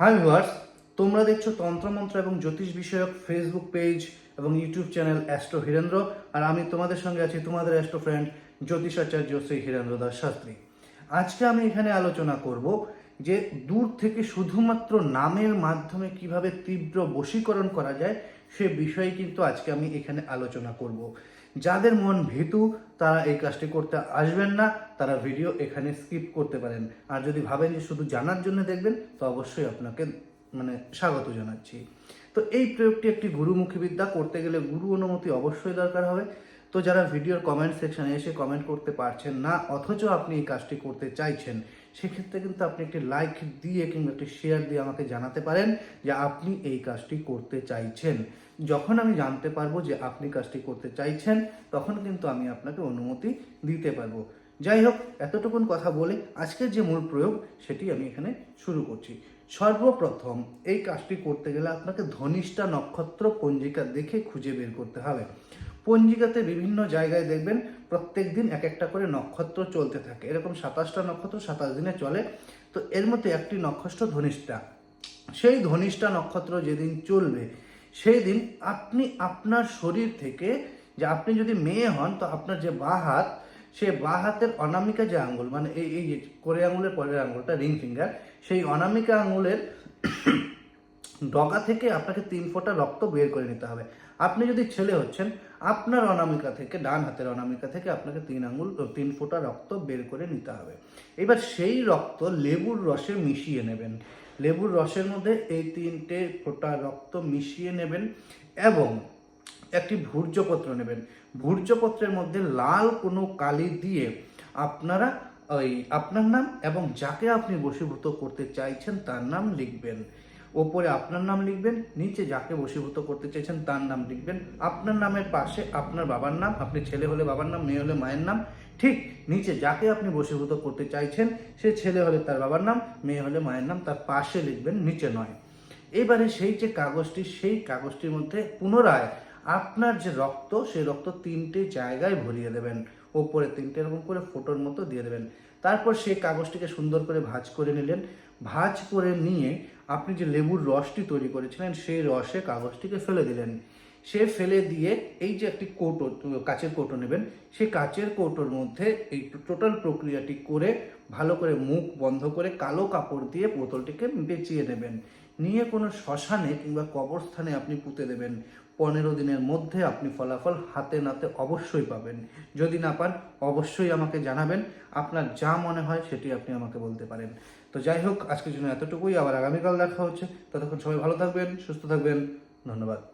Hi viewers তোমরা দেখছ তন্ত্রমন্ত্র এবং জ্যোতিষ বিষয়ক ফেসবুক পেজ এবং ইউটিউব চ্যানেল অ্যাস্ট্রো হীরেন্দ্র আর আমি তোমাদের সঙ্গে আছি তোমাদের অ্যাস্ট্রো ফ্রেন্ড জ্যোতিষাচার্য শ্রী হীরেন্দ্র দাস শাস্ত্রী। আজকে আমি এখানে আলোচনা করব যে দূর থেকে শুধুমাত্র নামের মাধ্যমে কীভাবে তীব্র বশীকরণ করা যায় সে বিষয়ে কিন্তু আজকে আমি এখানে আলোচনা করব। যাদের মন ভীতু, তারা এই কাজটি করতে আসবেন না, তারা ভিডিও এখানে স্কিপ করতে পারেন। আর যদি ভাবেন যে শুধু জানার জন্য দেখবেন, তো অবশ্যই আপনাকে মানে স্বাগত জানাচ্ছি। তো এই প্রয়োগটি একটি গুরুমুখী বিদ্যা, করতে গেলে গুরু অনুমতি অবশ্যই দরকার হবে। তো যারা ভিডিওর কমেন্ট সেকশনে এসে কমেন্ট করতে পারছেন না, অথচ আপনি এই কাজটি করতে চাইছেন, সেক্ষেত্রে কিন্তু আপনি একটি লাইক দিয়ে কিংবা একটি শেয়ার দিয়ে আমাকে জানাতে পারেন যে আপনি এই কাজটি করতে চাইছেন। যখন আমি জানতে পারব যে আপনি কাজটি করতে চাইছেন, তখন কিন্তু আমি আপনাকে অনুমতি দিতে পারব। যাই হোক, এতটুকুন কথা বলে আজকের যে মূল প্রয়োগ, সেটি আমি এখানে শুরু করছি। সর্বপ্রথম, এই কাজটি করতে গেলে আপনাকে ধনিষ্ঠা নক্ষত্র পঞ্জিকা দেখে খুঁজে বের করতে হবে। পঞ্জিকাতে বিভিন্ন জায়গায় দেখবেন প্রত্যেক দিন এক একটা করে নক্ষত্র চলতে থাকে। এরকম সাতাশটা নক্ষত্র সাতাশ দিনে চলে। তো এর মধ্যে একটি নক্ষত্র ধনিষ্ঠা। সেই ধনিষ্ঠা নক্ষত্র যেদিন চলবে সেই দিন আপনি আপনার শরীর থেকে যে আপনি যদি মেয়ে হন, তো আপনার যে বা হাত, সে বা হাতের অনামিকা যে আঙ্গুল মানে এই এই যে করে আঙুলের পরের আঙুলটা রিং ফিঙ্গার, সেই অনামিকা আঙুলের ডগা থেকে আপনাকে তিন ফোঁটা রক্ত বের করে নিতে হবে। আপনি যদি ছেলে হচ্ছেন, আপনার অনামিকা থেকে, ডান হাতের অনামিকা থেকে আপনাকে তিন আঙুল তিন ফোঁটা রক্ত বের করে নিতে হবে। এবার সেই রক্ত লেবুর রসে মিশিয়ে নেবেন। লেবুর রসের মধ্যে এই তিনটে ফোঁটা রক্ত মিশিয়ে নেবেন এবং একটি ভূর্জপত্র নেবেন। ভূর্জপত্রের মধ্যে লাল কোনো কালি দিয়ে আপনারা ওই আপনার নাম এবং যাকে আপনি বশীভূত করতে চাইছেন তার নাম লিখবেন। ওপরে আপনার নাম লিখবেন, নিচে যাকে বশীভূত করতে চাইছেন তার নাম লিখবেন। আপনার নামের পাশে আপনার বাবার নাম, আপনি ছেলে হলে বাবার নাম, মেয়ে হলে মায়ের নাম। ঠিক নিচে যাকে আপনি বশীভূত করতে চাইছেন, সে ছেলে হলে তার বাবার নাম, মেয়ে হলে মায়ের নাম, তার পাশে লিখবেন, নিচে নয়। এবারে সেই যে কাগজটি, সেই কাগজটির মধ্যে পুনরায় আপনার যে রক্ত সেই রক্ত তিনটে জায়গায় ভরিয়ে দেবেন। ওপরে তিনটে এরকম করে ফোটোর মতো দিয়ে দেবেন। তারপর সেই কাগজটিকে সুন্দর করে ভাজ করে নিলেন। ভাজ করে নিয়ে আপনি যে লেবুর রসটি তৈরি করেছিলেন, সেই রসে কাগজটিকে ফেলে দিলেন। সে ফেলে দিয়ে এই যে একটি কৌটো কাচের কৌটো নেবেন, সেই কাচের কৌটোর মধ্যে এই টোটাল প্রক্রিয়াটি করে ভালো করে মুখ বন্ধ করে কালো কাপড় দিয়ে বোতলটিকে বেঁচিয়ে নেবেন। নিয়ে কোনো শ্মশানে কিংবা কবরস্থানে আপনি পুঁতে দেবেন। পনেরো দিনের মধ্যে আপনি ফলাফল হাতে নাতে অবশ্যই পাবেন। যদি না পান, অবশ্যই আমাকে জানাবেন। আপনার যা মনে হয় সেটি আপনি আমাকে বলতে পারেন। তো যাই হোক, আজকের জন্য এতটুকুই। আবার আগামীকাল দেখা হচ্ছে। ততক্ষণ সবাই ভালো থাকবেন, সুস্থ থাকবেন। ধন্যবাদ।